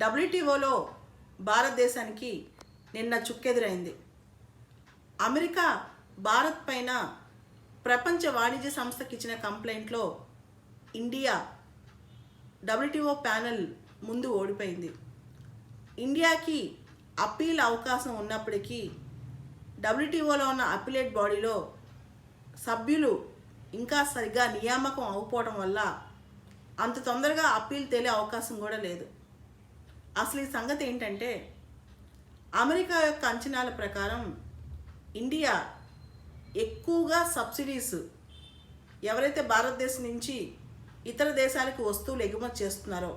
డబ్ల్యూటీఓలో భారతదేశానికి నిన్న చుక్కెదురైంది. అమెరికా భారత్ పైన ప్రపంచ వాణిజ్య సంస్థకి ఇచ్చిన కంప్లైంట్లో ఇండియా డబ్ల్యూటీఓ ప్యానెల్ ముందు ఓడిపోయింది. ఇండియాకి అప్పీల్ అవకాశం ఉన్నప్పటికీ డబ్ల్యూటీఓలో ఉన్న అప్పీలేట్ బాడీలో సభ్యులు ఇంకా సరిగ్గా నియామకం అవ్వకపోవడం వల్ల అంత తొందరగా అప్పీల్ తేలే అవకాశం కూడా లేదు. అసలు ఈ సంగతి ఏంటంటే అమెరికా యొక్క అంచనాల ప్రకారం ఇండియా ఎక్కువగా సబ్సిడీస్ ఎవరైతే భారతదేశం నుంచి ఇతర దేశాలకు వస్తువులు ఎగుమతి చేస్తున్నారో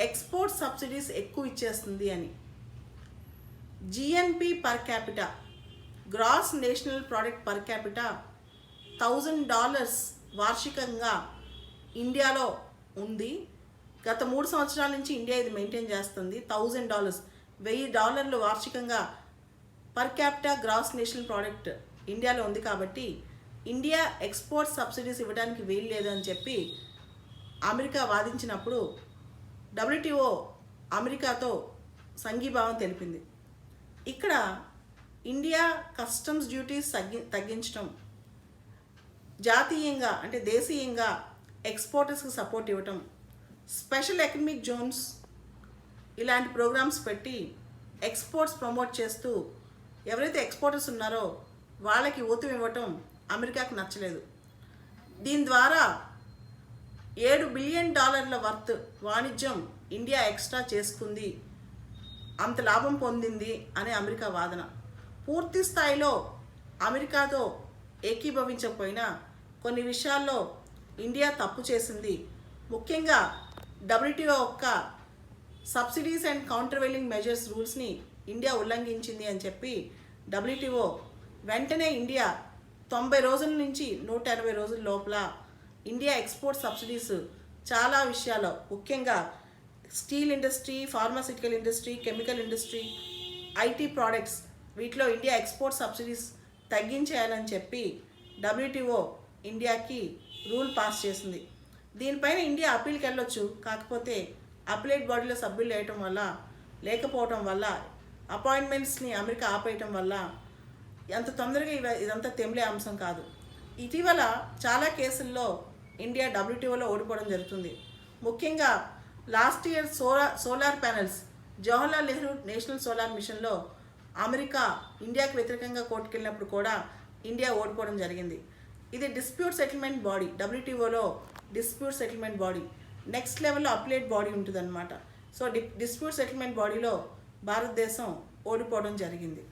ఎక్స్పోర్ట్ సబ్సిడీస్ ఎక్కువ ఇచ్చేస్తుంది అని. GNP per capita gross national product per capita thousand dollars వార్షికంగా ఇండియాలో ఉంది. గత మూడు సంవత్సరాల నుంచి ఇండియా ఇది మెయింటైన్ చేస్తుంది. Thousand dollars. వెయ్యి డాలర్లు వార్షికంగా per capita gross national product ఇండియాలో ఉంది కాబట్టి ఇండియా ఎక్స్పోర్ట్ సబ్సిడీస్ ఇవ్వడానికి వీలు లేదని చెప్పి అమెరికా వాదించినప్పుడు డబ్ల్యూటీఓ అమెరికాతో సంఘీభావం తెలిపింది. ఇక్కడ ఇండియా కస్టమ్స్ డ్యూటీస్ తగ్గి తగ్గించడం జాతీయంగా అంటే దేశీయంగా ఎక్స్పోర్టర్స్కి సపోర్ట్ ఇవ్వటం స్పెషల్ ఎకనమిక్ జోన్స్ ఇలాంటి ప్రోగ్రామ్స్ పెట్టి ఎక్స్పోర్ట్స్ ప్రమోట్ చేస్తూ ఎవరైతే ఎక్స్పోర్టర్స్ ఉన్నారో వాళ్ళకి ఊతం ఇవ్వటం అమెరికాకు నచ్చలేదు. దీని ద్వారా ఏడు బిలియన్ డాలర్ల వర్త్ వాణిజ్యం ఇండియా ఎక్స్ట్రా చేసుకుంది. అంత లాభం పొందింది అనే అమెరికా వాదన. పూర్తి స్థాయిలో అమెరికాతో ఏకీభవించకపోయినా కొన్ని విషయాల్లో ఇండియా తప్పు చేసింది. ముఖ్యంగా డబ్ల్యూటీఓ యొక్క సబ్సిడీస్ అండ్ కౌంటర్వెలింగ్ మెజర్స్ రూల్స్ని ఇండియా ఉల్లంఘించింది అని చెప్పి డబ్ల్యూటీఓ వెంటనే ఇండియా తొంభై రోజుల నుంచి నూట ఎనభై రోజుల లోపల ఇండియా ఎక్స్పోర్ట్ సబ్సిడీస్ చాలా విషయాల్లో ముఖ్యంగా steel industry pharmaceutical industry chemical industry IT products వీటిలో ఇండియా ఎక్స్పోర్ట్ సబ్సిడీస్ తగ్గించేయాలని చెప్పి డబ్ల్యూటీఓ ఇండియాకి రూల్ పాస్ చేసింది. దీనిపైన ఇండియా అప్పీల్కి వెళ్ళొచ్చు కాకపోతే అప్లైట్ బాడీలో సభ్యులు వేయటం వల్ల లేకపోవటం వల్ల అపాయింట్మెంట్స్ని అమెరికా ఆపేయటం వల్ల అంత తొందరగా ఇవ ఇదంతా తెమిలే అంశం కాదు. ఇటీవల చాలా కేసుల్లో ఇండియా డబ్ల్యూటీఓలో ఓడిపోవడం జరుగుతుంది. ముఖ్యంగా last year solar solar panels Jawaharlal Nehru national solar మిషన్లో అమెరికా ఇండియాకు వ్యతిరేకంగా కోర్టుకెళ్ళినప్పుడు కూడా ఇండియా ఓడిపోవడం జరిగింది. ఇది డిస్ప్యూట్ సెటిల్మెంట్ బాడీ డబ్ల్యూటీఓలో డిస్ప్యూట్ సెటిల్మెంట్ బాడీ నెక్స్ట్ లెవెల్లో అప్లేట్ బాడీ ఉంటుందన్నమాట. సో డి డిస్ప్యూట్ సెటిల్మెంట్ బాడీలో భారతదేశం ఓడిపోవడం జరిగింది.